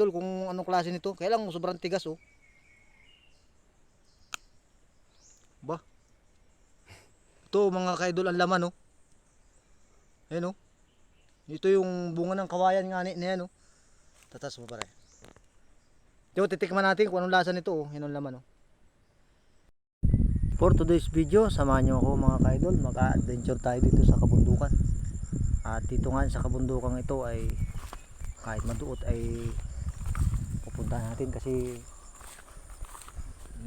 idol kung anong klase nito. Kaya lang sobrang tigas oh. Ba? Ito mga kaidol ang laman oh. Ayan oh. Ito yung bunga ng kawayan nga ni yan oh. Tatas mo pare. Ito titikman natin kung anong lasa nito oh. Ang laman oh. For today's video, samahan nyo ako mga kaidol. Mag-adventure tayo dito sa kabundukan. At dito nga sa kabundukan ito ay kahit maduot ay pupuntahan natin kasi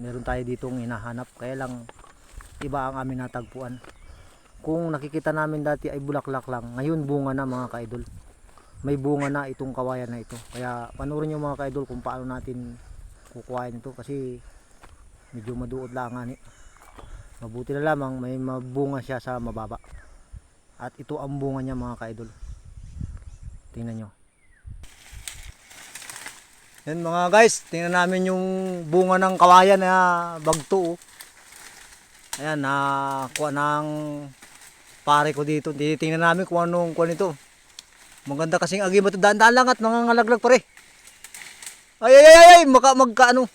meron tayo ditong hinahanap. Kaya lang iba ang aming natagpuan. Kung nakikita namin dati ay bulaklak lang ngayon bunga na mga kaidol. May bunga na itong kawayan na ito. Kaya panoorin nyo mga kaidol kung paano natin kukuhain ito. Kasi medyo maduot lang nga ni. Mabuti na lamang may mabunga siya sa mababa. At ito ang bunga niya mga kaidol. Tingnan nyo yan mga guys, tingnan namin yung bunga ng kawayan na bagto. oh. Ayan, na kuha ng pare ko dito. Tinitingnan namin kung anong kuha nito. Maganda kasing agi ito. Daan-daan lang at nangangalaglag pare. Ay, ay, ay, ay, maka, magka ano.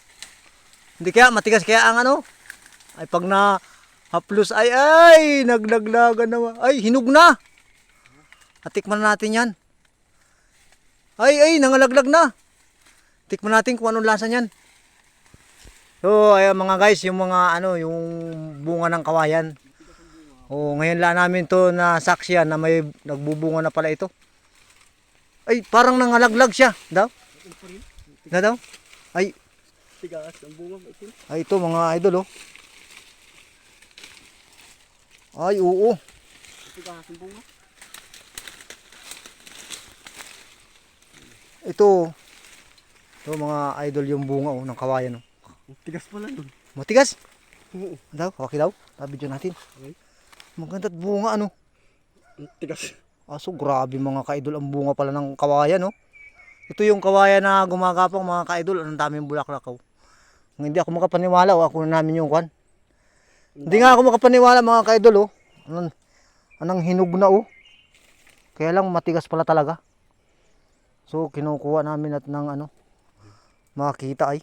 Hindi kaya, matigas kaya ang ano. Ay, pag na haplos, ay, ay, naglaglagan naman. Ay, hinug na. Atikman natin yan. Ay, ay, nangalaglag na. Tikman natin kung anong lasa niyan. So, ayan mga guys, yung mga ano, yung bunga ng kawayan. Oh, ngayon lang namin to na saksyan na may nagbubunga na pala ito. Ay, parang nangalaglag siya. Daw? Na daw? Ay, Tigas ang bunga itim. ay ito mga idol oh. Ay, oo. Tigas ang bunga. Ito. Ito mga idol yung bunga oh, ng kawayan oh. Ang Tigas pala nun. Matigas. Oo. Daw, okay daw. Tabidyo natin. Okay. Maganda at bunga ano. Ang Tigas. Aso grabe mga kaidol ang bunga pala ng kawayan no. Ito yung kawayan na gumagapang mga kaidol. Ang daming bulaklak oh. Kung Hindi ako makapaniwala oh. Ako na namin yung kwan. Hindi nga ako makapaniwala mga kaidol oh. Anong, anong hinog na oh. Kaya lang matigas pala talaga. So kinukuha namin at ng ano makita ay.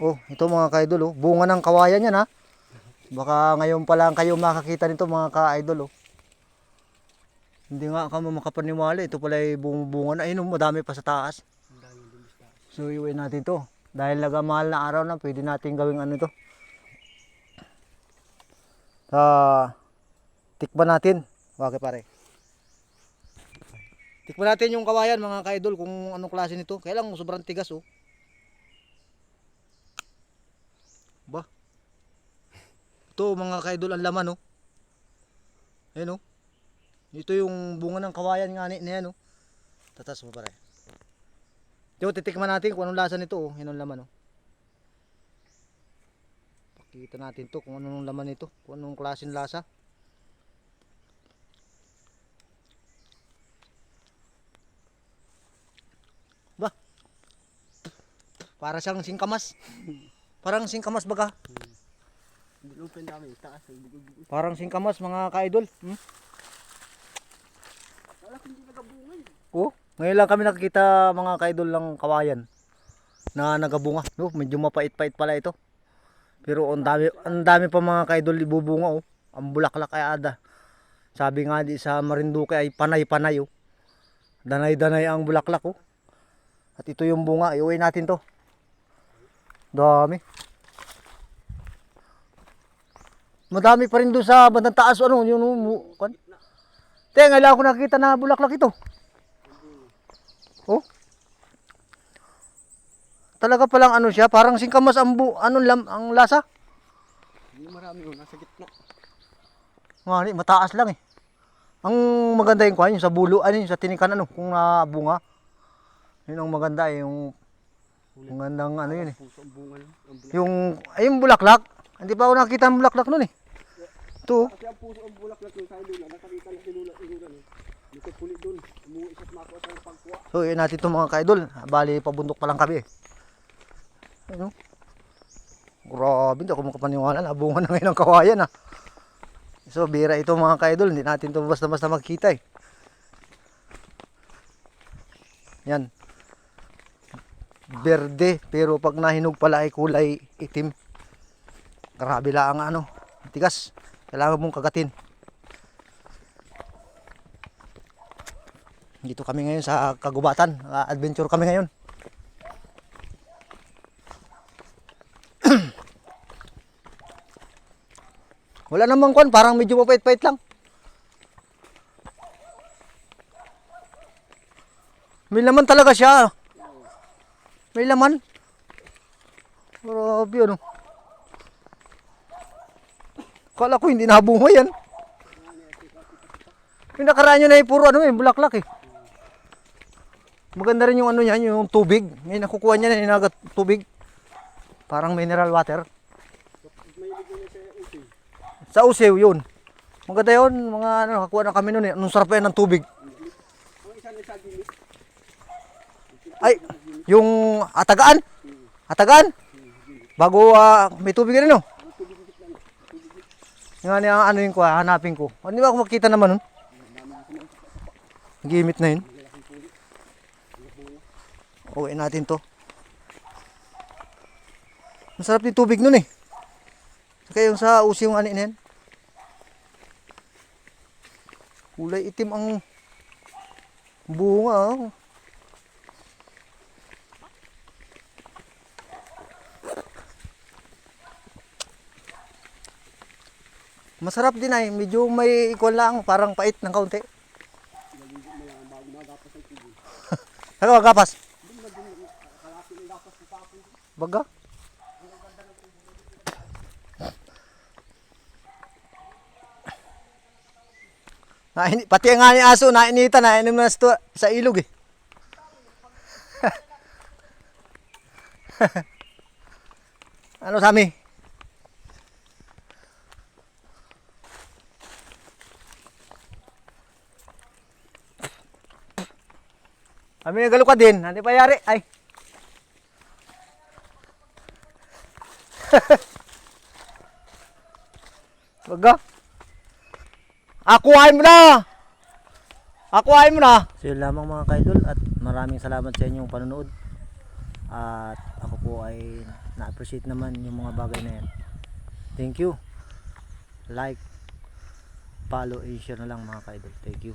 Oh, ito mga kaidol oh. Bunga ng kawayan yan ha. Baka ngayon pa lang kayo makakita nito mga ka-idol oh. Hindi nga kamo makapaniwala. Ito pala ay bumubunga na. Ayun, oh, madami pa sa taas. So, iuwi natin to. Dahil nagamahal na araw na, pwede natin gawing ano to. Ah, tikman natin. Bakit pare? Tikman natin yung kawayan mga ka-idol kung anong klase nito. Kaya lang sobrang tigas oh. Ba? Ito mga ka-idol ang laman oh. Ayun oh. Ito yung bunga ng kawayan nga ni, yan oh. Tatas mo pare. Ito, titikman natin kung anong lasa nito oh. Yan ang laman oh. Pakita natin to kung anong laman nito. Kung anong klaseng lasa. Para siyang singkamas. Parang singkamas baga. Yung dami. Taas. Parang singkamas mga ka-idol. Hmm? Wala eh. Oh, ngayon lang kami nakikita mga kaidol ng kawayan na nagabunga. No, medyo mapait-pait pala ito. Pero ang dami, ang dami pa mga kaidol ibubunga oh. Ang bulaklak ay ada. Sabi nga di sa Marinduque ay panay-panay oh. Danay-danay ang bulaklak oh. At ito yung bunga, iuwi natin to. Dami. Madami pa rin doon sa bandang taas ano, yun oh. kan- Te, ngayon ako nakita na bulaklak ito. Oh. Talaga palang ano siya, parang singkamas ang bu, ano lam, ang lasa. Hindi marami oh. Nasa gitna. Ngani, mataas lang eh. Ang maganda yung kuha, yung sa bulo, ano yung sa tinikan ano, kung nabunga. Yun ang maganda eh, yung magandang ano yun eh. Puso ang bunga. Ang. Yung, ay yung bulaklak. Hindi pa ako nakita ng bulaklak nun eh. Ito oh. Kasi ang puso ang bulak lang yung sa lula. Nakakita na si lula. Lula no. Dito puli doon. Umuwi siya makuha sa pagkuha. So, yun natin itong mga kaidol. Bali, pabundok pa lang kami eh. Ano? Grabe, hindi ako makapaniwala. Nabunga na ngayon ang kawayan ah. So, bira ito mga kaidol. Hindi natin ito basta-basta magkita eh. Yan. Berde pero pag nahinog pala ay kulay itim. Grabe lang ang ano, tigas. Kailangan mong kagatin. Dito kami ngayon sa kagubatan. Ah, Adventure kami ngayon. Wala namang kwan, parang medyo mapait-pait lang. May laman talaga siya. May laman. Grabe ano. Kala ko hindi nabunga yan. Yung nakaraan nyo na eh, puro ano eh, bulaklak eh. Maganda rin yung ano niyan, yung tubig. May nakukuha niya na inagat tubig. Parang mineral water. Sa usew yun. Maganda yun, mga ano, nakakuha na kami noon eh. Anong sarap yan ng tubig. Ay, yung atagaan. Atagaan. Bago ah, may tubig rin no. Yung ano yung ano yung ko, hanapin ko. Hindi ba ako makita naman nun? Gimit na yun. Uwi natin to. Masarap din tubig nun eh. Kaya yung sa usi yung ani na. Kulay itim ang bunga. Oh. Masarap din ay, medyo may ikuan lang, parang pait ng kaunti. Ano gapas? Baga? Naini, pati nga ni aso, nainita, nainom na sa, sa ilog eh. ano sami? Kami nagalo ka din. Hindi pa yari. Ay. Baga. Akuhain mo na! Akuhain mo na! So yun lamang mga kaidol at maraming salamat sa inyong panonood. At ako po ay na-appreciate naman yung mga bagay na yan. Thank you. Like, follow, and share na lang mga kaidol. Thank you.